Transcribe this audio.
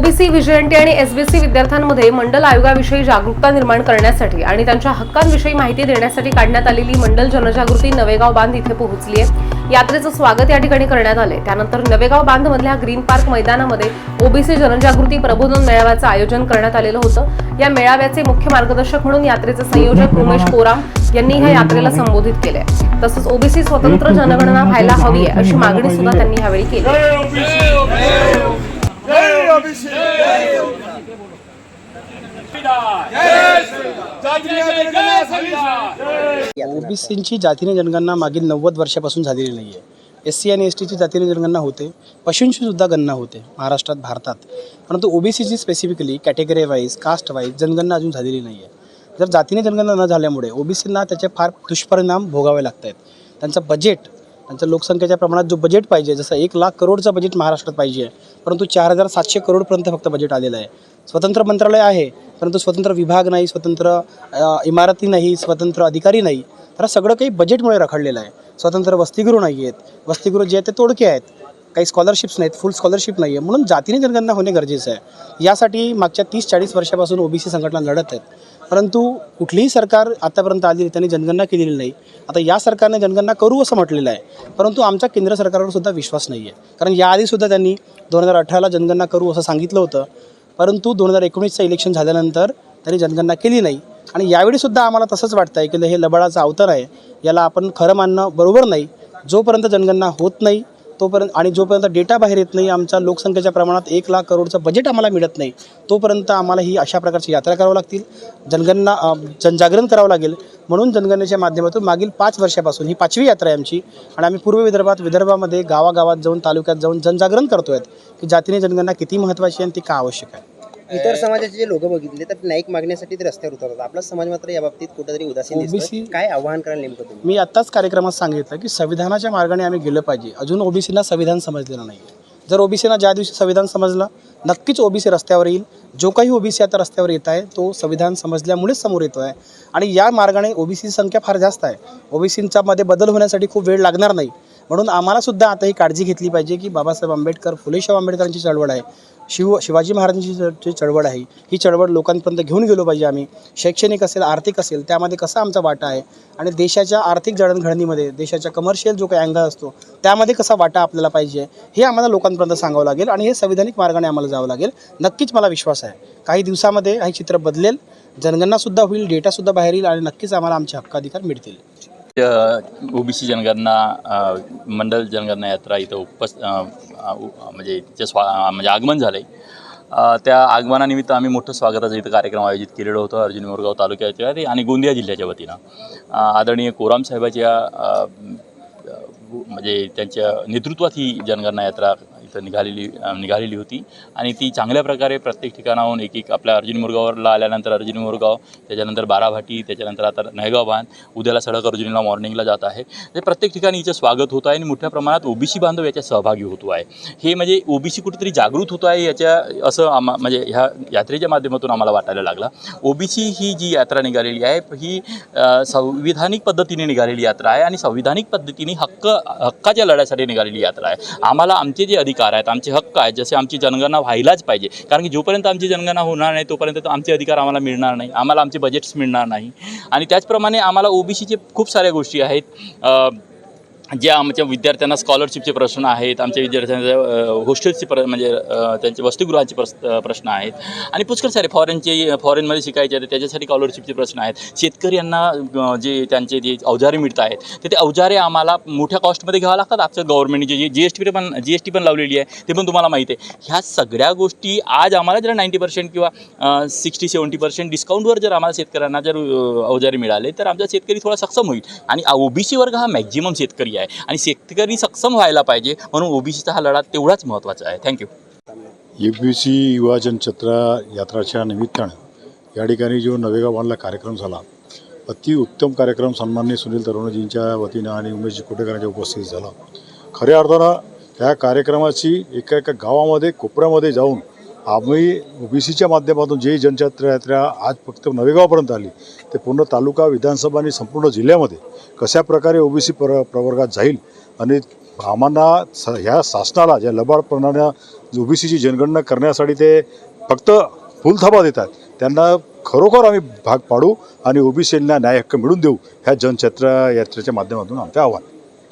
OBC व्हिजिएंटी आणि SBC विद्यार्थ्यांमध्ये मंडल आयोगाविषयी जागरूकता निर्माण करण्यासाठी आणि त्यांच्या हक्कांविषयी माहिती देण्यासाठी काढण्यात आलेली मंडल जनजागृती नवेगाव बांध इथे पोहोचली आहे. यात्रेचं स्वागत या ठिकाणी करण्यात आले त्यानंतर नवेगाव बांध मधल्या ग्रीन पार्क मैदानामध्ये ओबीसी जनजागृती प्रबोधन मेळाव्याचं आयोजन करण्यात आलेलं होतं. या मेळाव्याचे मुख्य मार्गदर्शक म्हणून यात्रेचे संयोजक उमेश कोराम यांनी ह्या यात्रेला संबोधित केले तसंच ओबीसी स्वतंत्र जनगणना व्हायला हवी आहे अशी मागणी सुद्धा त्यांनी यावेळी केली. ओबीसींची जातीने जनगणना मागील नव्वद वर्षापासून झालेली नाही आहे एस सी आणि एस टीची जातीने जनगणना होते. पशूंची सुद्धा गणना होते महाराष्ट्रात भारतात. परंतु ओबीसीची specifically category wise caste wise जनगणना अजून झालेली नाही आहे जर जातीने जनगणना न झाल्यामुळे ओबीसींना त्याचे फार दुष्परिणाम भोगावे लागत आहेत त्यांचं बजेट त्यांचं लोकसंख्येच्या प्रमाणात जो बजेट पाहिजे जसं एक लाख करोडचं बजेट महाराष्ट्रात पाहिजे परंतु चार हजार सातशे करोडपर्यंत फक्त बजेट आलेलं आहे. स्वतंत्र मंत्रालय आहे परंतु स्वतंत्र विभाग नाही स्वतंत्र इमारती नाही स्वतंत्र अधिकारी नाही. तर सगळं काही बजेटमुळे रखडलेलं आहे. स्वतंत्र वसतिगृह नाही आहेत. वसतिगृह जे आहेत ते तोडके आहेत. काही स्कॉलरशिप्स नाहीत फुल स्कॉलरशिप नाही आहे म्हणून जातीने जनगणना होणे गरजेचं आहे. यासाठी मागच्या तीस चाळीस वर्षापासून ओबीसी संघटना लढत आहेत. परंतु कुठलीही सरकार आतापर्यंत आली त्यांनी जनगणना केलेली नाही. आता या सरकारने जनगणना करू असं म्हटलेलं आहे. परंतु आमच्या केंद्र सरकारवर सुद्धा विश्वास नाही आहे कारण याआधीसुद्धा त्यांनी दोन हजार अठराला जनगणना करू असं सांगितलं होतं. परंतु दोन हजार एकोणीसचं इलेक्शन झाल्यानंतर त्यांनी जनगणना केली नाही. आणि यावेळीसुद्धा आम्हाला तसंच वाटतं आहे की हे लबाडाचं अवतार आहे. याला आपण खरं मानणं बरोबर नाही. जोपर्यंत जनगणना होत नाही तोपर्यंत आणि जोपर्यंत डेटा बाहेर येत नाही आमच्या लोकसंख्येच्या प्रमाणात एक लाख करोडचं बजेट आम्हाला मिळत नाही तोपर्यंत आम्हाला ही अशा प्रकारची यात्रा करावं लागतील. जनगणना जनजागरण करावं लागेल. म्हणून जनगणनेच्या माध्यमातून मागील पाच वर्षापासून ही पाचवी यात्रा आहे आमची. आणि आम्ही पूर्व विदर्भात विदर्भामध्ये गावागावात जाऊन तालुक्यात जाऊन जनजागरण करतो आहेत की जातीने जनगणना किती महत्त्वाची आहे आणि ती का आवश्यक आहे. इतर समाजाचे जे लोक बघितले तर न्यायिक मागण्यासाठी ते रस्त्यावर उतरतात. आपला समाज मात्र या बाबतीत कुठेतरी उदासीन काय आव्हान कराल नेमकं तुम्ही? मी आत्ताच कार्यक्रमात सांगितलं की संविधानाच्या मार्गाने आम्ही गेलं पाहिजे. अजून ओबीसीना संविधान समजलेलं नाही जर ओबीसीना ज्या दिवशी संविधान समजलं नक्कीच ओबीसी रस्त्यावर येईल. जो काही ओबीसी आता रस्त्यावर येत आहे तो संविधान समजल्यामुळेच समोर येतो आहे आणि या मार्गाने ओबीसी संख्या फार जास्त आहे. ओबीसींच्या मध्ये बदल होण्यासाठी खूप वेळ लागणार नाही. म्हणून आम्हाला सुद्धा आता ही काळजी घेतली पाहिजे की बाबासाहेब आंबेडकर फुलेशाह आंबेडकरांची चळवळ आहे. शिव शिवाजी महाराजांची जी चळवळ आहे ही चळवळ लोकांपर्यंत घेऊन गेलो पाहिजे आम्ही. शैक्षणिक असेल आर्थिक असेल त्यामध्ये कसा आमचा वाटा आहे? आणि देशाच्या आर्थिक जडणघडणीमध्ये देशाच्या कमर्शियल जो काही अँगल असतो त्यामध्ये कसा वाटा आपल्याला पाहिजे हे आम्हाला लोकांपर्यंत सांगावं लागेल आणि हे संविधानिक मार्गाने आम्हाला जावं लागेल. नक्कीच मला विश्वास आहे. काही दिवसामध्ये हे चित्र बदलेल जनगणनासुद्धा होईल डेटासुद्धा बाहेर येईल आणि नक्कीच आम्हाला आमचे हक्काधिकार मिळतील. ओबीसी जनगणना मंडल जनगणना यात्रा इथं उपस् म्हणजे तिचे स्वा म्हणजे आगमन झालं आहे त्या आगमनानिमित्त आम्ही मोठं स्वागताचं इथं कार्यक्रम आयोजित केलेलं होतं. अर्जुन मोरगाव तालुक्याच्या आणि गोंदिया जिल्ह्याच्या वतीनं. आदरणीय कोराम साहेबाच्या म्हणजे त्यांच्या नेतृत्वात ही जनगणना यात्रा इथं निघालेली निघालेली होती. आणि ती चांगल्या प्रकारे प्रत्येक ठिकाणाहून एक एक आपल्या अर्जुन मोरगावला आल्यानंतर अर्जुन मुरगाव त्याच्यानंतर बाराभाटी त्याच्यानंतर आता नयगाव बांध उद्याला सडक अर्जुनीला मॉर्निंगला जात आहे. ते प्रत्येक ठिकाणी हिचं स्वागत होत आहे आणि मोठ्या प्रमाणात ओबीसी बांधव याच्यात सहभागी होतो आहे. हे म्हणजे ओबीसी कुठेतरी जागृत होतो आहे याच्या असं आम्हा म्हणजे ह्या यात्रेच्या माध्यमातून आम्हाला वाटायला लागला. ओबीसी ही जी यात्रा निघालेली आहे ही संविधानिक पद्धतीने निघालेली यात्रा आहे आणि संविधानिक पद्धतीने हक्क हक्काच्या लढ्यासाठी निघालेली यात्रा आहे. आम्हाला आमचे जे अधिकार आहेत आमचे हक्क आहेत. जसे आमची जनगणना व्हायलाच पाहिजे. कारण की जोपर्यंत आमची जनगणना होणार नाही तोपर्यंत आमचे अधिकार आम्हाला मिळणार नाही. आम्हाला आमचे बजेट्स मिळणार नाही. आणि त्याचप्रमाणे आम्हाला ओबीसीचे खूप साऱ्या गोष्टी आहेत. जे आमच्या विद्यार्थ्यांना स्कॉलरशिपचे प्रश्न आहेत आमच्या विद्यार्थ्यांच्या हॉस्टेलचे प्र म्हणजे त्यांचे वसतिगृहाचे प्रस प्रश्न आहेत. आणि पुष्कळ सारे फॉरेनचे फॉरेनमध्ये शिकायचे आहेत त्याच्यासाठी स्कॉलरशिपचे प्रश्न आहेत. शेतकरी यांना जे त्यांचे जे अवजारे मिळत आहेत तर ते अवजारे आम्हाला मोठ्या कॉस्टमध्ये घ्यावं लागतात. आजच्या गव्हर्नमेंटने जे जी एस टी पण जी एस टी पण लावलेली आहे ते पण तुम्हाला माहिती आहे. ह्या सगळ्या गोष्टी आज आम्हाला जर नाईंटी पर्सेंट किंवा सिक्स्टी सेवन्टी पर्सेंट डिस्काउंटवर जर आम्हाला शेतकऱ्यांना जर अवजारे मिळाले तर आमचा शेतकरी थोडा सक्षम होईल. आणि ओबीसी वर्ग हा मॅक्झिमम शेतकरी आहे. आणि शेतकरी सक्षम व्हायला पाहिजे म्हणून ओबीसीचा हा लढा तेवढाच महत्त्वाचा आहे. थँक्यू यू सी युवा जनचत्रा यात्राच्या निमित्तानं या ठिकाणी जो नवेगाव बांधला कार्यक्रम झाला अति उत्तम कार्यक्रम सन्मान्य सुनील तरुणजींच्या वतीनं आणि उमेश कोटेकरांच्या उपस्थितीत झाला. खऱ्या अर्थानं त्या कार्यक्रमाची एका एका गावामध्ये कोपऱ्यामध्ये जाऊन आम्ही ओ बी सीच्या माध्यमातून जी जनजात्रा यात्रा आज फक्त नवेगावपर्यंत आली ते पूर्ण तालुका विधानसभा आणि संपूर्ण जिल्ह्यामध्ये कशा प्रकारे ओ बी सी प्र प्रवर्गात जाईल आणि आम्हाला स ह्या शासनाला ज्या लबाडपणाने ओबीसीची जनगणना करण्यासाठी ते फक्त फुलथाबा देतात त्यांना खरोखर आम्ही भाग पाडू आणि ओबीसींना न्याय हक्क मिळवून देऊ ह्या जनचत्र यात्रेच्या माध्यमातून आमचं आव्हान.